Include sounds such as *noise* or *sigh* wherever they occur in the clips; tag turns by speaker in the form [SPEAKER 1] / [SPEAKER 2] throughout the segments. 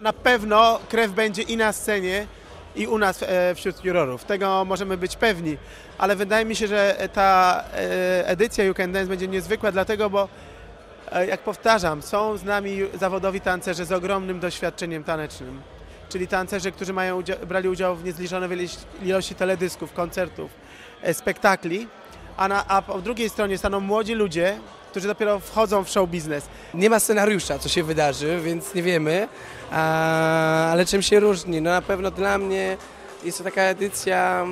[SPEAKER 1] Na pewno krew będzie i na scenie, i u nas e, wśród jurorów. Tego możemy być pewni, ale wydaje mi się, że ta e, edycja You Can Dance będzie niezwykła, dlatego, bo e, jak powtarzam, są z nami zawodowi tancerze z ogromnym doświadczeniem tanecznym, czyli tancerze, którzy mają brali udział w niezliczonej ilości teledysków, koncertów, spektakli, a, na, a po drugiej stronie staną młodzi ludzie, którzy dopiero wchodzą w show biznes.
[SPEAKER 2] Nie ma scenariusza, co się wydarzy, więc nie wiemy, a, ale czym się różni? No na pewno dla mnie jest to taka edycja,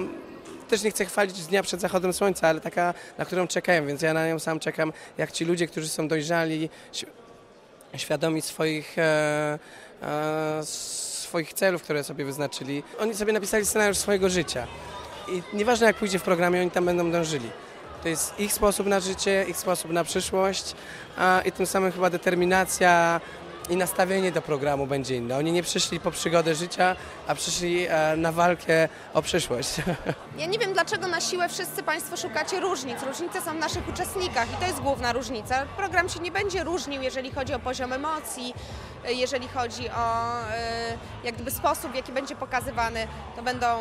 [SPEAKER 2] też nie chcę chwalić dnia przed zachodem słońca, ale taka, na którą czekałem, więc ja na nią sam czekam, jak ci ludzie, którzy są dojrzali, świadomi swoich, e, e, swoich celów, które sobie wyznaczyli. Oni sobie napisali scenariusz swojego życia i nieważne jak pójdzie w programie, oni tam będą dążyli. To jest ich sposób na życie, ich sposób na przyszłość a, i tym samym chyba determinacja i nastawienie do programu będzie inne. Oni nie przyszli po przygodę życia, a przyszli e, na walkę o przyszłość. *laughs*
[SPEAKER 3] Ja nie wiem, dlaczego na siłę wszyscy Państwo szukacie różnic. Różnice są w naszych uczestnikach i to jest główna różnica. Program się nie będzie różnił, jeżeli chodzi o poziom emocji, jeżeli chodzi o e, jak gdyby sposób, w jaki będzie pokazywany. To będą e,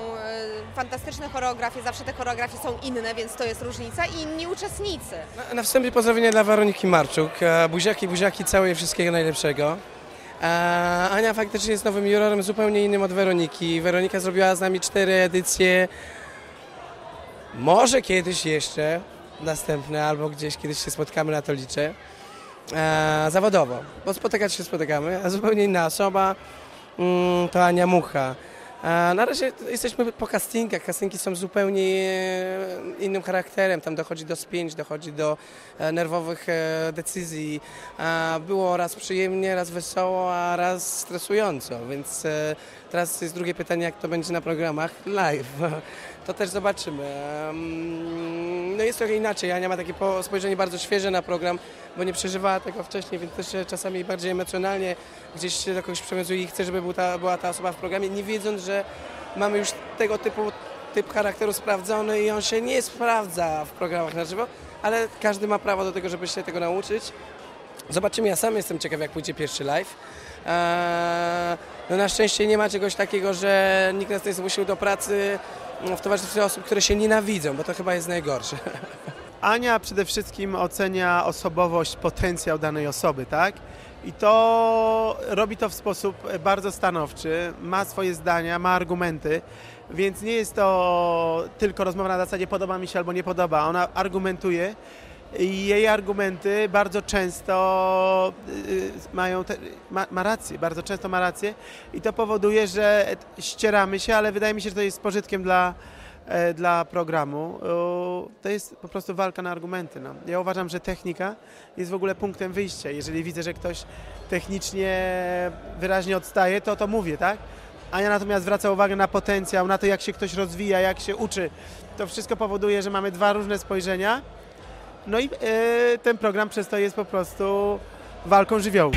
[SPEAKER 3] fantastyczne choreografie, zawsze te choreografie są inne, więc to jest różnica i inni uczestnicy.
[SPEAKER 2] Na, na wstępie pozdrowienia dla Weroniki Marczuk. E, buziaki, buziaki, całej wszystkiego najlepszego. Ania faktycznie jest nowym jurorem zupełnie innym od Weroniki. Weronika zrobiła z nami cztery edycje. Może kiedyś jeszcze następne, albo gdzieś kiedyś się spotkamy, na to liczę. Zawodowo, bo spotykać się spotykamy, a zupełnie inna osoba mm, to Ania Mucha. Na razie jesteśmy po castingach. Castingi są zupełnie e, innym charakterem. Tam dochodzi do spięć, dochodzi do e, nerwowych e, decyzji. Było raz przyjemnie, raz wesoło, a raz stresująco. Więc teraz jest drugie pytanie, jak to będzie na programach live. *laughs* To też zobaczymy. No jest trochę inaczej. Ania ma takie spojrzenie bardzo świeże na program, bo nie przeżywała tego wcześniej, więc też czasami bardziej emocjonalnie gdzieś się do kogoś przywiązuje i chce, żeby była ta osoba w programie, nie wiedząc, że mamy już tego typu typ charakteru sprawdzony i on się nie sprawdza w programach na żywo, ale każdy ma prawo do tego, żeby się tego nauczyć. Zobaczymy, ja sam jestem ciekaw, jak pójdzie pierwszy live. Eee, no na szczęście nie ma czegoś takiego, że nikt nas nie zmusił do pracy w towarzystwie osób, które się nienawidzą, bo to chyba jest najgorsze.
[SPEAKER 1] Ania przede wszystkim ocenia osobowość, potencjał danej osoby, tak? I to robi to w sposób bardzo stanowczy, ma swoje zdania, ma argumenty, więc nie jest to tylko rozmowa na zasadzie podoba mi się albo nie podoba. Ona argumentuje i jej argumenty bardzo często y, mają te, ma, ma, rację, bardzo często ma rację i to powoduje, że ścieramy się, ale wydaje mi się, że to jest pożytkiem dla, dla programu. To jest po prostu walka na argumenty. No. Ja uważam, że technika jest w ogóle punktem wyjścia. Jeżeli widzę, że ktoś technicznie wyraźnie odstaje, to to mówię, tak? Ania natomiast zwraca uwagę na potencjał, na to, jak się ktoś rozwija, jak się uczy. To wszystko powoduje, że mamy dwa różne spojrzenia no i e, ten program przez to jest po prostu walką żywiołu.